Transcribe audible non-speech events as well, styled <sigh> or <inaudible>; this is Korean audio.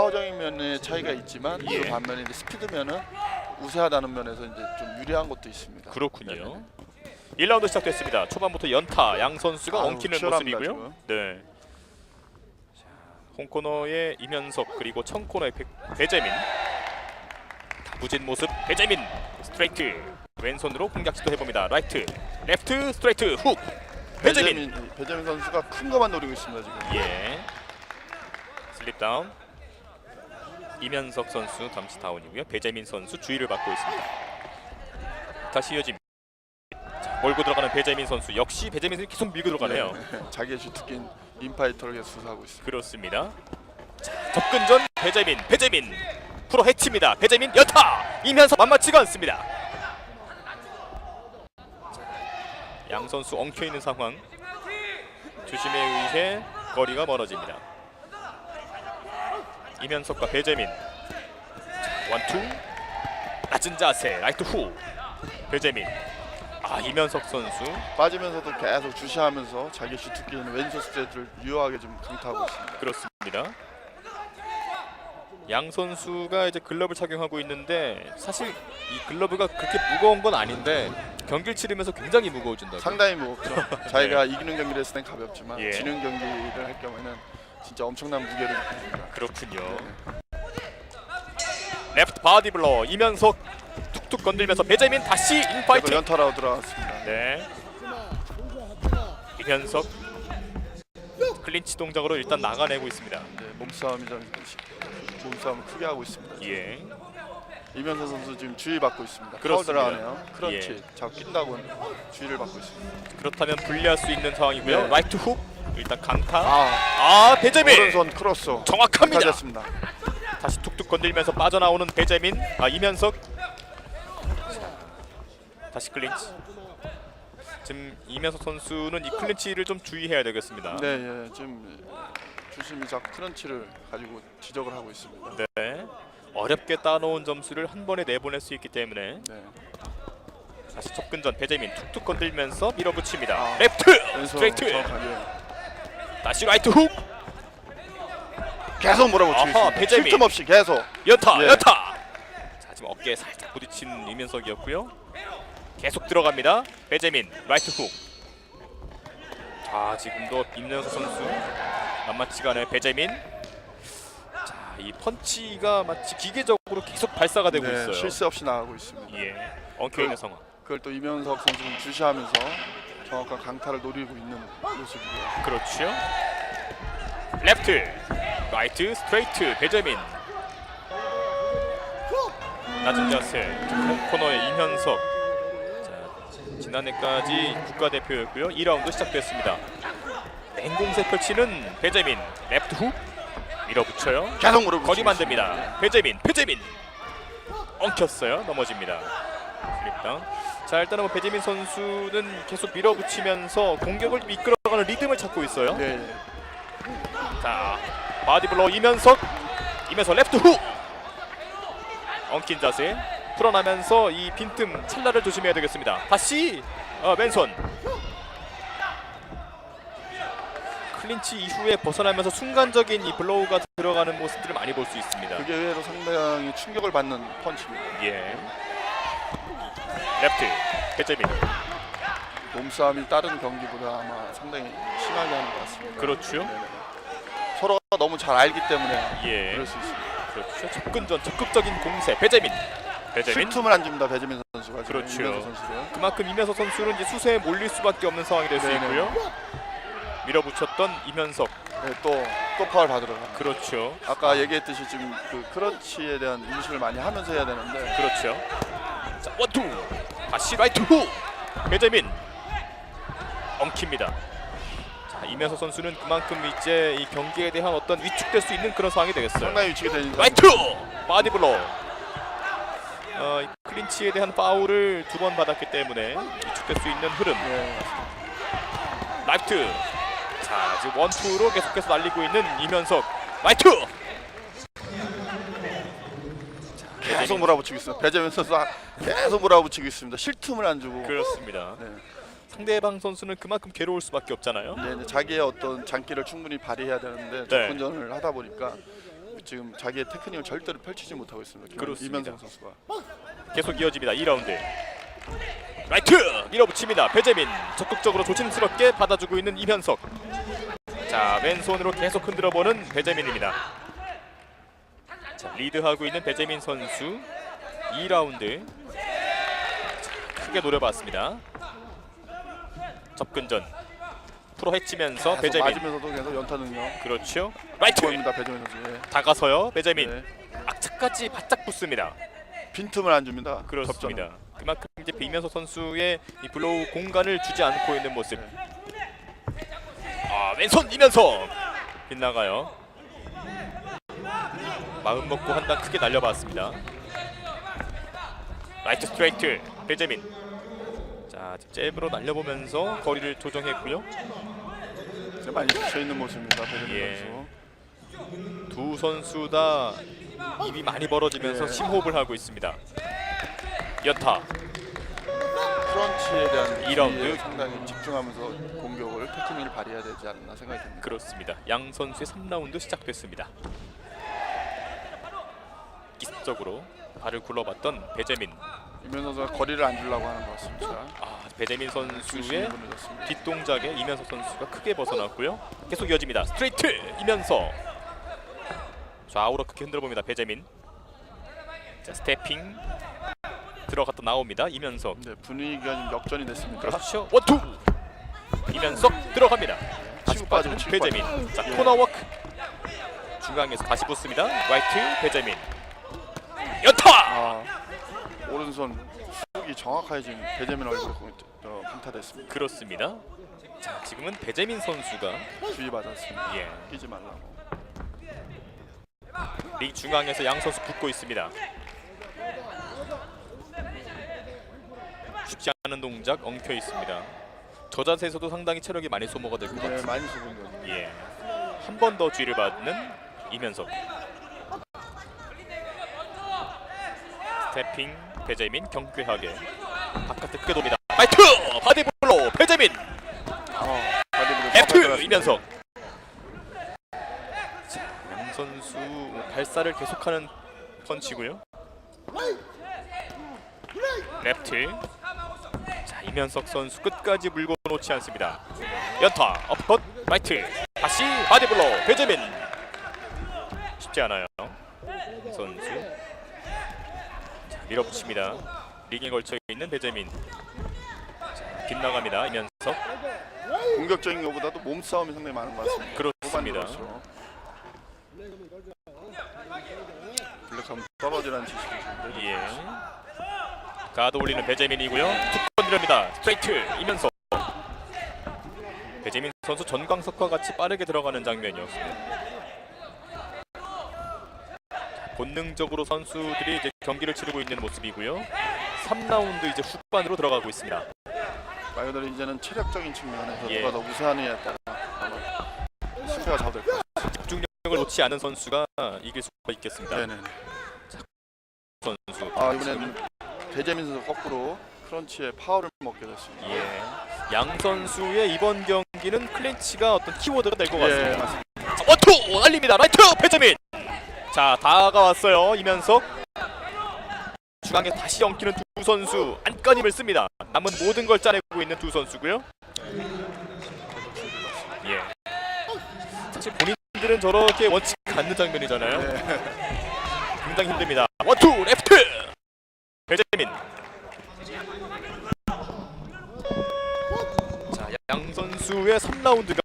파워적인 면의 차이가 있지만 예. 그 반면에 이제 스피드면은 우세하다는 면에서 이제 좀 유리한 것도 있습니다. 그렇군요. 1라운드 시작됐습니다. 초반부터 연타 양 선수가 아유, 엉키는 치열합니다, 모습이고요. 네. 자, 홍코너의 이면석 그리고 청코너의 배, 배재민 다부진 모습 배재민 스트레이트 왼손으로 공격 시도 해봅니다. 라이트 레프트 스트레이트 훅 배재민 배재민 선수가 큰 것만 노리고 있습니다 지금. 예 슬립 다운 이면석 선수 잠시 다운이고요. 배재민 선수 주의를 받고 있습니다. 다시. 자, 몰고 들어가는 배재민 선수 역시 배재민 선수 계속 밀고 들어가네요. 네. <laughs> 자기의 주특기인 인파이터를 계속 수사하고 있습니다. 그렇습니다. 자, 접근 전 배재민 배재민 프로 해치입니다. 배재민 연타 이면석 만만치가 않습니다. 자, 양 선수 엉켜 있는 상황. 주심에 의해 거리가 멀어집니다. 이면석과 배재민 자, 원투 낮은 자세 라이트 후 배재민 아 이면석 선수 빠지면서도 계속 주시하면서 자기 주특기인 왼손 스트레이트를 유효하게 좀 강타하고 있습니다. 그렇습니다. 양 선수가 이제 글러브를 착용하고 있는데 사실 이 글러브가 그렇게 무거운 건 아닌데 경기를 치르면서 굉장히 무거워진다고. 상당히 무겁죠. <laughs> 자기가 이기는 경기를 했을 땐 가볍지만 예. 지는 경기를 할 경우에는 진짜 엄청난 무게를 느낍니다. 그렇군요. 레프트 바디 블러 이면석 툭툭 건들면서 배재민 다시 인파이팅. 연타라고 들어갔습니다. 네. 이면석 클린치 동작으로 일단 나가내고 있습니다. 네, 몸싸움이 좀 몸싸움을 크게 하고 있습니다. 예. 이면서 선수 지금 주의 받고 있습니다. 파울 그렇습니다. 들어가네요. 크런치 자꾸 낀다고 주의를 받고 있습니다. 그렇다면 불리할 수 있는 상황이고요. 네. 라이트 훅 일단 강타. 아, 아 배재민. 오른손 크로스. 정확합니다. 잘했습니다. 다시 툭툭 건들면서 빠져나오는 배재민. 아 이면석. 다시 클린치. 지금 이면석 선수는 이 클린치를 좀 주의해야 되겠습니다. 네, 예, 지금 주심이 자꾸 크런치를 가지고 지적을 하고 있습니다. 네. 어렵게 따놓은 점수를 한 번에 내보낼 수 있기 때문에. 네, 다시 접근전. 배재민 툭툭 건들면서 밀어붙입니다. 아, 왼손 스트레이트! 정확하게 다시 라이트 훅 계속 몰아붙이고 있습니다. 배재민. 쉴틈 없이 계속. 연타 예. 연타 자 지금 어깨에 살짝 부딪힌 이면석이었고요 계속 들어갑니다 배재민 라이트 훅자 지금도 임명석 선수 만만치가 않아요 배재민 자 이 펀치가 마치 기계적으로 계속 발사가 되고 네, 있어요 실수 없이 나가고 있습니다. 예 엉켜 있는 상황 그걸 또 이면석 선수는 주시하면서 정확한 강타를 노리고 있는 모습이고요. 그렇죠. 레프트 라이트 스트레이트 배재민. 낮은 자세 코너의 이현석. 자, 지난해까지 국가대표였고요. 2라운드 시작됐습니다. 냉공세 펼치는 배재민. 레프트 훅. 밀어붙여요. 계속 몰아붙이고 거리. 만듭니다. 배재민 배재민. 엉켰어요. 넘어집니다. 슬립다운 자 일단은 뭐 배재민 선수는 계속 밀어붙이면서 공격을 이끌어가는 리듬을 찾고 있어요. 네, 네. 자 바디블로 이면석 이면석 레프트 후! 엉킨 자세. 풀어나면서 이 빈틈 찰나를 조심해야 되겠습니다. 다시 어, 왼손. 클린치 이후에 벗어나면서 순간적인 이 블로우가 들어가는 모습들을 많이 볼 수 있습니다. 그게 의외로 상당히 충격을 받는 펀치입니다. 예 레프트 배재민 몸싸움이 다른 경기보다 아마 상당히 심하게 하는 것 같습니다. 그렇죠 네네. 서로가 너무 잘 알기 때문에 예 그럴 수 있습니다. 그렇죠 접근전 적극적인 공세 배재민 배재민 쉴 틈을 안 줍니다. 배재민 선수가 지금 그렇죠. 이면서. 그만큼 이면석 선수는 이제 수세에 몰릴 수밖에 없는 상황이 될 수 네네. 있고요. 밀어붙였던 이면석 네, 또또 파울 받으러 가. 그렇죠, 아까 얘기했듯이 지금 그 크런치에 대한 인식을 많이 하면서 해야 되는데 그렇죠. 자 원투 다시 라이트 후 배재민 엉킵니다. 자 이면석 선수는 그만큼 이제 이 경기에 대한 어떤 위축될 수 있는 그런 상황이 되겠어요. 상당히 위축이 되니까 라이트 바디 블로. 어, 이 클린치에 대한 파울을 두 번 받았기 때문에 위축될 수 있는 흐름. 네, 라이트 자 지금 원투로 계속해서 날리고 있는 이면석 라이트 계속 몰아붙이고 있습니다. 배재민 선수가 계속 몰아붙이고 있습니다. 쉴 틈을 안 주고 그렇습니다 네. 상대방 선수는 그만큼 괴로울 수밖에 없잖아요. 네, 네, 자기의 어떤 장기를 충분히 발휘해야 되는데 네. 접근전을 하다 보니까 지금 자기의 테크닉을 절대로 펼치지 못하고 있습니다. 김- 그렇습니다. 이면성 선수가. 계속 이어집니다. 2라운드. 라이트 밀어붙입니다. 배재민 적극적으로 조심스럽게 받아주고 있는 이현석. 자 왼손으로 계속 흔들어보는 배재민입니다. 자 리드하고 있는 배재민 선수 2라운드 자, 크게 노려봤습니다. 접근전 프로 해치면서 계속 배재민 맞으면서도 계속 연타 능력. 그렇죠. 라이트 보입니다 배재민 선수. 예. 다가서요 배재민 네. 악착까지 바짝 붙습니다. 빈틈을 안 줍니다. 그렇습니다. 접전은. 그만큼 이제 이면서 선수의 이 블로우 공간을 주지 않고 있는 모습. 아 왼손 이면서 빗나가요. 마음 먹고 한 단 크게 날려봤습니다. 라이트 스트레이트 배재민. 자 잽으로 날려보면서 거리를 조정했고요. 지금 많이 지쳐 있는 모습입니다. 배재민 예. 선수. 두 선수 다 입이 많이 벌어지면서 네. 심호흡을 하고 있습니다. 연타 크런치에 대한 이 라운드. 기회에 상당히 집중하면서 공격을 테크닉을 발휘해야 되지 않나 생각이 듭니다. 그렇습니다. 양 선수의 3라운드 시작됐습니다. 기습적으로 발을 굴러봤던 배재민. 이면 선수가 거리를 안 주려고 하는 것 같습니다. 아 배재민 선수의. 뒷동작에 이면서 선수가 크게 벗어났고요. 계속 이어집니다. 스트레이트 이면서 좌우로 크게 흔들어 봅니다. 배재민. 자 스태핑 들어갔다 나옵니다. 이면석. 네, 분위기가 좀 역전이 됐습니다. 그렇죠. 원투 이면석 들어갑니다. 다시 치고 빠지는 배재민. 자 예. 코너워크 중앙에서 다시 붙습니다. 라이트 배재민. 연타. 아, 오른손 훅이 정확하게 지금 배재민 얼굴에 공- 어, 강타됐습니다. 그렇습니다. 자 지금은 배재민 선수가 주의 받았습니다. 예. 뛰지 말라고. 링 중앙에서 양 선수 붙고 있습니다. 쉽지 않은 동작 엉켜 있습니다. 저 자세에서도 상당히 체력이 많이 소모가 될 것 네, 같습니다. 많이 속은 거죠. 예. 한 번더 쥐를 받는 이면석. 스태핑 배재민 경쾌하게 바깥에 크게 돕니다. 파이트 바디블로 배재민 아, 바디블로 F 들어갔습니다. 이면석. 자, 양 선수 발사를 계속하는 펀치고요. 랩트. 자 이면석 선수 끝까지 물고 놓지 않습니다. 연타 업컷 라이트 다시 바디블로 배재민 쉽지 않아요. 이 선수 자, 밀어붙입니다. 링에 걸쳐 있는 배재민 자, 빗나갑니다. 이면석 공격적인 것보다도 몸싸움이 상당히 많은 것 같습니다. 그렇습니다. 블랙하면 떨어지라는 지식이 예. 가드 올리는 배재민이고요. 툭 건드립니다. 스트레이트 이면서 배재민 선수 전광석과 같이 빠르게 들어가는 장면이었습니다. 자, 본능적으로 선수들이 이제 경기를 치르고 있는 모습이고요. 3라운드 이제 후반으로 들어가고 있습니다. 말 그대로 이제는 체력적인 측면에서 예. 누가 더 우세하느냐에 따라 아마 승패가 좌우될 것 같습니다. 집중력을 놓지 않은 선수가 이길 수가 있겠습니다. 네네. 선수. 아 이번에는 배재민 선수 거꾸로 크런치에 파워를 먹게 됐습니다. 예. 양 선수의 이번 경기는 클린치가 어떤 키워드가 될 것 예, 같습니다. 맞습니다. 자, 원투 날립니다. 라이트 배재민. 자 다가왔어요 이면석. 중앙에 다시 엉키는 두 선수 안간힘을 씁니다. 남은 모든 걸 짜내고 있는 두 선수고요. 예. 사실 본인들은 저렇게 원치 않는 장면이잖아요. 네. 굉장히 힘듭니다. 원투 레프트 배재민. 자, 양 선수의 3라운드가